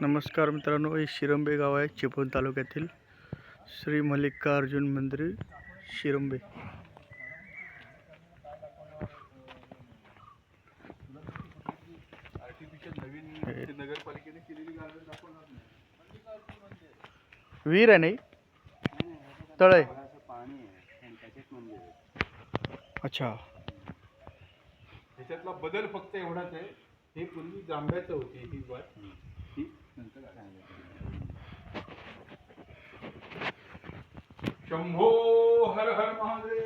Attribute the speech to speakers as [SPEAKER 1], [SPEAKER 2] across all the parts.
[SPEAKER 1] नमस्कार मित्रांनो हे शिरंबे गाव आहे चिपळूण तालुक्यातील श्री मल्लिकार्जुन मंदिर शिरंबे. विहीर आहे नाही? तळ आहे. अच्छा.
[SPEAKER 2] त्याच्यातला बदल फक्त एवढाच आहे हे पूर्वी जांभ्याचं होती ही वाट शंभो हर हर महादेव।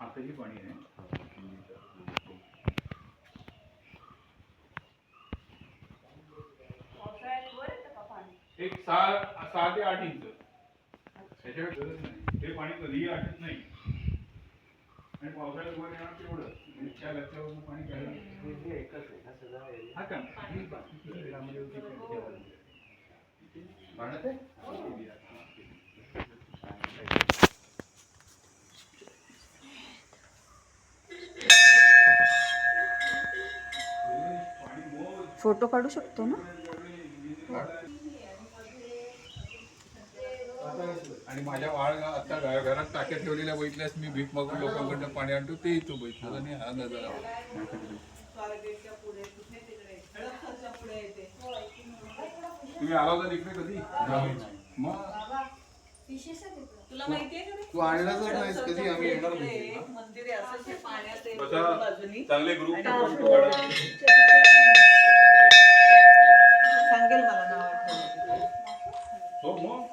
[SPEAKER 2] आताही पाणी आहे. एक सहा सहा ते आठ इंच. त्याच्याकडे गरज नाही. ते पाणी कधीही आटत नाही. आणि पावसाळ्यात वर येणार तेवढं. म्हणजे त्या लक्षावरून पाणी घ्यायला हा का ही बाकीची रामदेवची पाण्यात आहे? पाणी मोज
[SPEAKER 3] फोटो काढू शकतो ना
[SPEAKER 2] आणि माझ्या वाळ आता घरात टाक्या ठेवलेल्या बघितल्यास मी भीक मागून लोकांकडनं पाणी आणतो ते तू बघितलं. आणि हा नजर तुम्ही आला होता तिकडे कधी? मग?
[SPEAKER 4] तुला माहितीये का रे?
[SPEAKER 2] तू आणला तर नाहीस कधी आम्ही येणार
[SPEAKER 4] इकडे
[SPEAKER 2] नाही चांगले ग्रुप.
[SPEAKER 4] सांगेल मला नाव
[SPEAKER 2] हो मग?